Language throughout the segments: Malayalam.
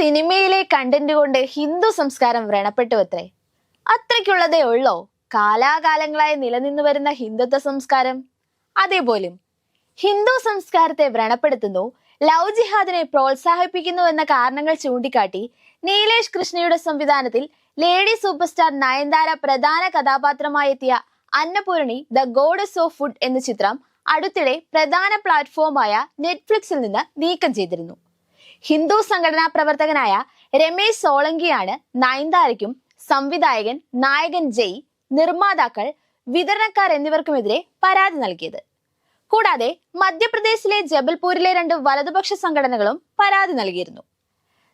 സിനിമയിലെ കണ്ടന്റ് കൊണ്ട് ഹിന്ദു സംസ്കാരം വ്രണപ്പെട്ടു അത്രേ അത്രയ്ക്കുള്ളതേ ഉള്ളോ? കാലാകാലങ്ങളായി നിലനിന്നു വരുന്ന ഹിന്ദുത്വ സംസ്കാരം? അതേപോലും ഹിന്ദു സംസ്കാരത്തെ വ്രണപ്പെടുത്തുന്നു ലവ് ജിഹാദിനെ പ്രോത്സാഹിപ്പിക്കുന്നു എന്ന കാരണങ്ങൾ ചൂണ്ടിക്കാട്ടി നീലേഷ് കൃഷ്ണയുടെ സംവിധാനത്തിൽ ലേഡി സൂപ്പർ സ്റ്റാർ നയൻതാര പ്രധാന കഥാപാത്രമായി എത്തിയ Annapoorani the goddess of food എന്ന ചിത്രം അടുത്തിടെ പ്രധാന പ്ലാറ്റ്ഫോമായ നെറ്റ്ഫ്ലിക്സിൽ നിന്ന് നീക്കം ചെയ്തിരുന്നു. ഹിന്ദു സംഘടനാ പ്രവർത്തകനായ രമേശ് സോളങ്കിയാണ് നയൻതാരയ്ക്കും സംവിധായകൻ നായകൻ ജയ് നിർമ്മാതാക്കൾ വിതരണക്കാർ എന്നിവർക്കുമെതിരെ പരാതി നൽകിയത്. കൂടാതെ മധ്യപ്രദേശിലെ ജബൽപൂരിലെ രണ്ട് വലതുപക്ഷ സംഘടനകളും പരാതി നൽകിയിരുന്നു.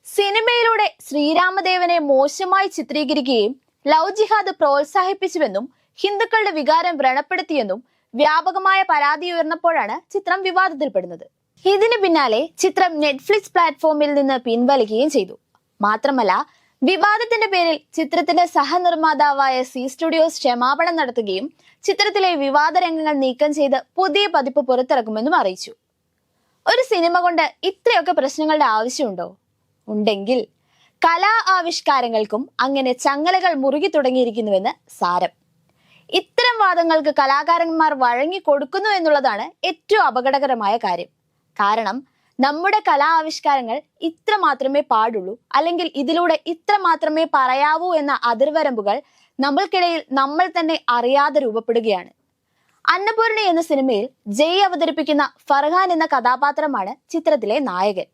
സിനിമയിലൂടെ ശ്രീരാമദേവനെ മോശമായി ചിത്രീകരിക്കുകയും ലവ് ജിഹാദ് പ്രോത്സാഹിപ്പിച്ചുവെന്നും ഹിന്ദുക്കളുടെ വികാരം വ്രണപ്പെടുത്തിയെന്നും വ്യാപകമായ പരാതി ഉയർന്നപ്പോഴാണ് ചിത്രം വിവാദത്തിൽപ്പെടുന്നത്. ഇതിന് പിന്നാലെ ചിത്രം നെറ്റ്ഫ്ലിക്സ് പ്ലാറ്റ്ഫോമിൽ നിന്ന് പിൻവലിക്കുകയും ചെയ്തു. മാത്രമല്ല വിവാദത്തിന്റെ പേരിൽ ചിത്രത്തിന്റെ സഹനിർമ്മാതാവായ സി സ്റ്റുഡിയോസ് ക്ഷമാപണം നടത്തുകയും ചിത്രത്തിലെ വിവാദ രംഗങ്ങൾ നീക്കം ചെയ്ത് പുതിയ പതിപ്പ് പുറത്തിറക്കുമെന്നും അറിയിച്ചു. ഒരു സിനിമ കൊണ്ട് ഇത്രയൊക്കെ പ്രശ്നങ്ങളുടെ ആവശ്യമുണ്ടോ? ഉണ്ടെങ്കിൽ കലാ ആവിഷ്കാരങ്ങൾക്കും അങ്ങനെ ചങ്ങലകൾ മുറുകി തുടങ്ങിയിരിക്കുന്നുവെന്ന് സാരം. ഇത്തരം വാദങ്ങൾക്ക് കലാകാരന്മാർ വഴങ്ങി കൊടുക്കുന്നു എന്നുള്ളതാണ് ഏറ്റവും അപകടകരമായ കാര്യം. കാരണം നമ്മുടെ കലാ ആവിഷ്കാരങ്ങൾ ഇത്ര മാത്രമേ പാടുള്ളൂ അല്ലെങ്കിൽ ഇതിലൂടെ ഇത്ര മാത്രമേ പറയാവൂ എന്ന അതിർവരമ്പുകൾ നമ്മൾക്കിടയിൽ നമ്മൾ തന്നെ അറിയാതെ രൂപപ്പെടുകയാണ്. അന്നപൂർണി എന്ന സിനിമയിൽ ജയ് അവതരിപ്പിക്കുന്ന ഫർഹാൻ എന്ന കഥാപാത്രമാണ് ചിത്രത്തിലെ നായകൻ.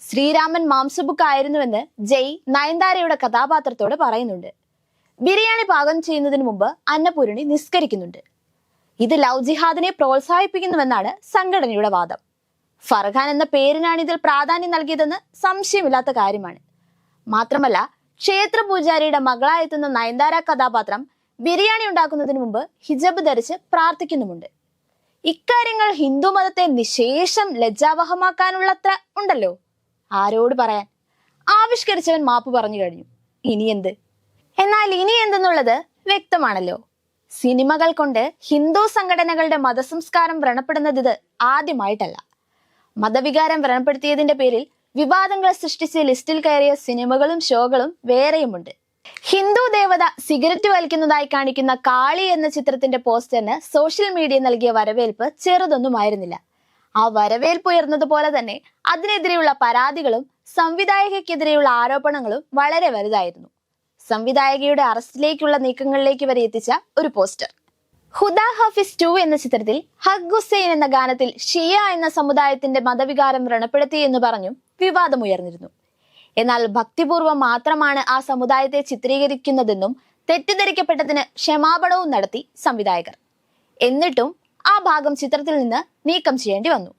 ശ്രീരാമൻ മാംസബുക്ക് ആയിരുന്നുവെന്ന് ജയ് നയൻതാരയുടെ കഥാപാത്രത്തോട് പറയുന്നുണ്ട്. ബിരിയാണി പാകം ചെയ്യുന്നതിന് മുമ്പ് അന്നപൂരണി നിസ്കരിക്കുന്നുണ്ട്. ഇത് ലവ് ജിഹാദിനെ പ്രോത്സാഹിപ്പിക്കുന്നുവെന്നാണ് സംഘടനയുടെ വാദം. ഫർഹാൻ എന്ന പേരിനാണ് ഇതിൽ പ്രാധാന്യം നൽകിയതെന്ന് സംശയമില്ലാത്ത കാര്യമാണ്. മാത്രമല്ല ക്ഷേത്ര പൂജാരിയുടെ മകളായെത്തുന്ന നയൻതാര കഥാപാത്രം ബിരിയാണി ഉണ്ടാക്കുന്നതിന് മുമ്പ് ഹിജബ് ധരിച്ച് പ്രാർത്ഥിക്കുന്നുമുണ്ട്. ഇക്കാര്യങ്ങൾ ഹിന്ദു മതത്തെ നിശേഷം ലജ്ജാവഹമാക്കാനുള്ളത്ര ഉണ്ടല്ലോ. ആരോട് പറയാൻ? ആവിഷ്കരിച്ചവൻ മാപ്പ് പറഞ്ഞു കഴിഞ്ഞു. ഇനി എന്ത്? എന്നാൽ ഇനി എന്തെന്നുള്ളത് വ്യക്തമാണല്ലോ. സിനിമകൾ കൊണ്ട് ഹിന്ദു സംഘടനകളുടെ മതസംസ്കാരം വ്രണപ്പെടുന്നത് ഇത് ആദ്യമായിട്ടല്ല. മതവികാരം വ്രണപ്പെടുത്തിയതിന്റെ പേരിൽ വിവാദങ്ങൾ സൃഷ്ടിച്ച് ലിസ്റ്റിൽ കയറിയ സിനിമകളും ഷോകളും വേറെയുമുണ്ട്. ഹിന്ദു ദേവത സിഗരറ്റ് വലിക്കുന്നതായി കാണിക്കുന്ന കാളി എന്ന ചിത്രത്തിന്റെ പോസ്റ്ററിന് സോഷ്യൽ മീഡിയ നൽകിയ വരവേൽപ്പ് ചെറുതൊന്നുമായിരുന്നില്ല. ആ വരവേൽപ്പ് ഉയർന്നതുപോലെ തന്നെ അതിനെതിരെയുള്ള പരാതികളും സംവിധായകയ്ക്കെതിരെയുള്ള ആരോപണങ്ങളും വളരെ വലുതായിരുന്നു. സംവിധായകയുടെ അറസ്റ്റിലേക്കുള്ള നീക്കങ്ങളിലേക്ക് വരെ എത്തിച്ച ഒരു പോസ്റ്റർ. ഹുദ ഹാഫിസ് ടു എന്ന ചിത്രത്തിൽ ഹഗ് ഹുസൈൻ എന്ന ഗാനത്തിൽ ഷിയ എന്ന സമുദായത്തിന്റെ മതവികാരം വ്രണപ്പെടുത്തി എന്ന് പറഞ്ഞും വിവാദമുയർന്നിരുന്നു. എന്നാൽ ഭക്തിപൂർവം മാത്രമാണ് ആ സമുദായത്തെ ചിത്രീകരിക്കുന്നതെന്നും തെറ്റിദ്ധരിക്കപ്പെട്ടതിന് ക്ഷമാപണവും നടത്തി സംവിധായകർ. എന്നിട്ടും ആ ഭാഗം ചിത്രത്തിൽ നിന്ന് നീക്കം ചെയ്യേണ്ടി വന്നു.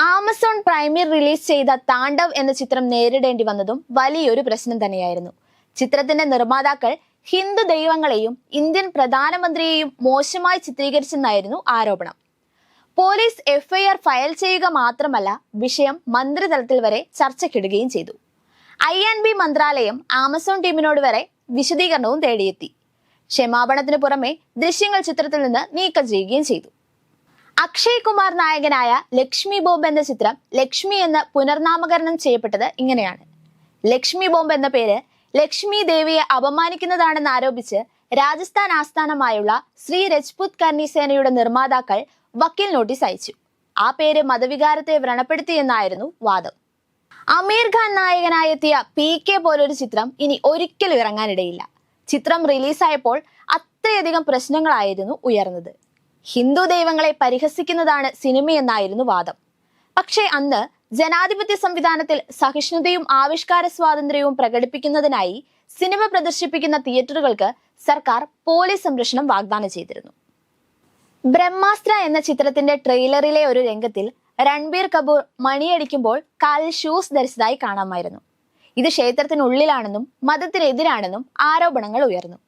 ആമസോൺ പ്രൈമിൽ റിലീസ് ചെയ്ത താണ്ഡവ് എന്ന ചിത്രം നേരിടേണ്ടി വന്നതും വലിയൊരു പ്രശ്നം തന്നെയായിരുന്നു. ചിത്രത്തിന്റെ നിർമ്മാതാക്കൾ ഹിന്ദു ദൈവങ്ങളെയും ഇന്ത്യൻ പ്രധാനമന്ത്രിയെയും മോശമായി ചിത്രീകരിച്ചെന്നായിരുന്നു ആരോപണം. പോലീസ് എഫ്ഐആർ ഫയൽ ചെയ്യുക മാത്രമല്ല വിഷയം മന്ത്രിതലത്തിൽ വരെ ചർച്ചയ്ക്കിടുകയും ചെയ്തു. ഐ ആൻഡ് ബി മന്ത്രാലയം ആമസോൺ ടീമിനോട് വരെ വിശദീകരണവും തേടിയെത്തി. ക്ഷമാപണത്തിന് പുറമെ ദൃശ്യങ്ങൾ ചിത്രത്തിൽ നിന്ന് നീക്കം ചെയ്യുകയും ചെയ്തു. അക്ഷയ് കുമാർ നായകനായ ലക്ഷ്മി ബോംബ് എന്ന ചിത്രം ലക്ഷ്മി എന്ന് പുനർനാമകരണം ചെയ്യപ്പെട്ടത് ഇങ്ങനെയാണ്. ലക്ഷ്മി ബോംബ് എന്ന പേര് ലക്ഷ്മി ദേവിയെ അപമാനിക്കുന്നതാണെന്ന് ആരോപിച്ച് രാജസ്ഥാൻ ആസ്ഥാനമായുള്ള ശ്രീ രജ്പുത് കർണി സേനയുടെ നിർമ്മാതാക്കൾ വക്കീൽ നോട്ടീസ് അയച്ചു. ആ പേര് മതവികാരത്തെ വ്രണപ്പെടുത്തിയെന്നായിരുന്നു വാദം. അമീർ ഖാൻ നായകനായി എത്തിയ പി കെ പോലൊരു ചിത്രം ഇനി ഒരിക്കലും ഇറങ്ങാനിടയില്ല. ചിത്രം റിലീസായപ്പോൾ അത്രയധികം പ്രശ്നങ്ങളായിരുന്നു ഉയർന്നത്. ഹിന്ദു ദൈവങ്ങളെ പരിഹസിക്കുന്നതാണ് സിനിമയെന്നായിരുന്നു വാദം. പക്ഷേ അന്ന് ജനാധിപത്യ സംവിധാനത്തിൽ സഹിഷ്ണുതയും ആവിഷ്കാര സ്വാതന്ത്ര്യവും പ്രകടിപ്പിക്കുന്നതിനായി സിനിമ പ്രദർശിപ്പിക്കുന്ന തിയേറ്ററുകൾക്ക് സർക്കാർ പോലീസ് സംരക്ഷണം വാഗ്ദാനം ചെയ്തിരുന്നു. ബ്രഹ്മാസ്ത്ര എന്ന ചിത്രത്തിന്റെ ട്രെയിലറിലെ ഒരു രംഗത്തിൽ രൺബീർ കപൂർ മണിയടിക്കുമ്പോൾ കാലിൽ ഷൂസ് ധരിച്ചതായി കാണാമായിരുന്നു. ഇത് ക്ഷേത്രത്തിനുള്ളിലാണെന്നും മതത്തിനെതിരാണെന്നും ആരോപണങ്ങൾ ഉയർന്നു.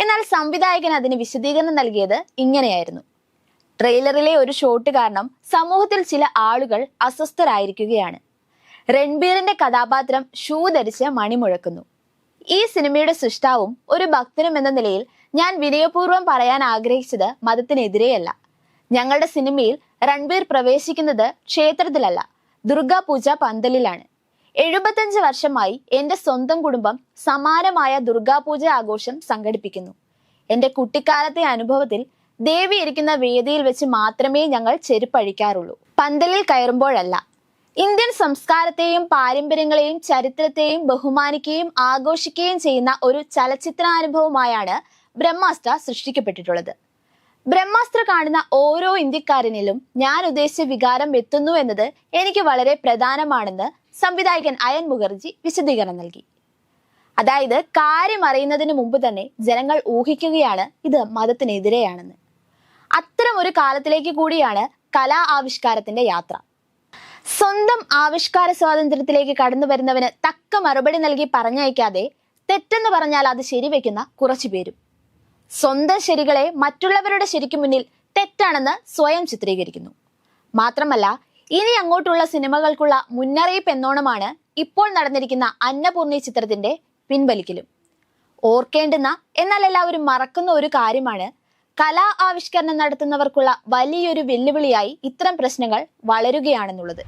എന്നാൽ സംവിധായകൻ അതിന് വിശദീകരണം നൽകിയത് ഇങ്ങനെയായിരുന്നു. ട്രെയിലറിലെ ഒരു ഷോട്ട് കാരണം സമൂഹത്തിൽ ചില ആളുകൾ അസ്വസ്ഥരായിരിക്കുകയാണ്. രൺബീറിന്റെ കഥാപാത്രം ഷൂ ധരിച്ച് മണിമുഴക്കുന്നു ഈ സിനിമയുടെ സൃഷ്ടാവും ഒരു ഭക്തനും എന്ന നിലയിൽ ഞാൻ വിനയപൂർവം പറയാൻ ആഗ്രഹിച്ചത് മതത്തിനെതിരെയല്ല. ഞങ്ങളുടെ സിനിമയിൽ രൺബീർ പ്രവേശിക്കുന്നത് ക്ഷേത്രത്തിലല്ല ദുർഗാ പൂജ പന്തലിലാണ്. എഴുപത്തഞ്ച് വർഷമായി എന്റെ സ്വന്തം കുടുംബം സമാനമായ ദുർഗാപൂജ ആഘോഷം സംഘടിപ്പിക്കുന്നു. എന്റെ കുട്ടിക്കാലത്തെ അനുഭവത്തിൽ ദേവി ഇരിക്കുന്ന വേദിയിൽ വെച്ച് മാത്രമേ ഞങ്ങൾ ചെരുപ്പഴിക്കാറുള്ളൂ. പന്തലിൽ കയറുമ്പോഴല്ല. ഇന്ത്യൻ സംസ്കാരത്തെയും പാരമ്പര്യങ്ങളെയും ചരിത്രത്തെയും ബഹുമാനിക്കുകയും ആഘോഷിക്കുകയും ചെയ്യുന്ന ഒരു ചലച്ചിത്രാനുഭവമായാണ് ബ്രഹ്മാസ്ത്ര സൃഷ്ടിക്കപ്പെട്ടിട്ടുള്ളത്. ബ്രഹ്മാസ്ത്ര കാണുന്ന ഓരോ ഇന്ത്യക്കാരനിലും ഞാൻ ഉദ്ദേശിച്ച വികാരം എത്തുന്നു എന്നത് എനിക്ക് വളരെ പ്രധാനമാണെന്ന് സംവിധായകൻ അയൻ മുഖർജി വിശദീകരണം നൽകി. അതായത് കാര്യം അറിയുന്നതിന് മുമ്പ് തന്നെ ജനങ്ങൾ ഊഹിക്കുകയാണ് ഇത് മതത്തിനെതിരെയാണെന്ന്. അത്തരം ഒരു കാലത്തിലേക്ക് കൂടിയാണ് കലാ ആവിഷ്കാരത്തിന്റെ യാത്ര. സ്വന്തം ആവിഷ്കാര സ്വാതന്ത്ര്യത്തിലേക്ക് കടന്നു വരുന്നവന് തക്ക മറുപടി നൽകി പറഞ്ഞയക്കാതെ തെറ്റെന്ന് പറഞ്ഞാൽ അത് ശരിവെക്കുന്ന കുറച്ചു പേരും. സ്വന്തം ശരികളെ മറ്റുള്ളവരുടെ ശരിക്ക് മുന്നിൽ തെറ്റാണെന്ന് സ്വയം ചിത്രീകരിക്കുന്നു. മാത്രമല്ല ഇനി അങ്ങോട്ടുള്ള സിനിമകൾക്കുള്ള മുന്നറിയിപ്പ് എന്നോണമാണ് ഇപ്പോൾ നടന്നിരിക്കുന്ന അന്നപൂർണി ചിത്രത്തിന്റെ പിൻവലിക്കലും. ഓർക്കേണ്ടുന്ന എന്നാൽ എല്ലാവരും മറക്കുന്ന ഒരു കാര്യമാണ് കലാ ആവിഷ്കരണം നടത്തുന്നവർക്കുള്ള വലിയൊരു വെല്ലുവിളിയായി ഇത്തരം പ്രശ്നങ്ങൾ വളരുകയാണെന്നുള്ളത്.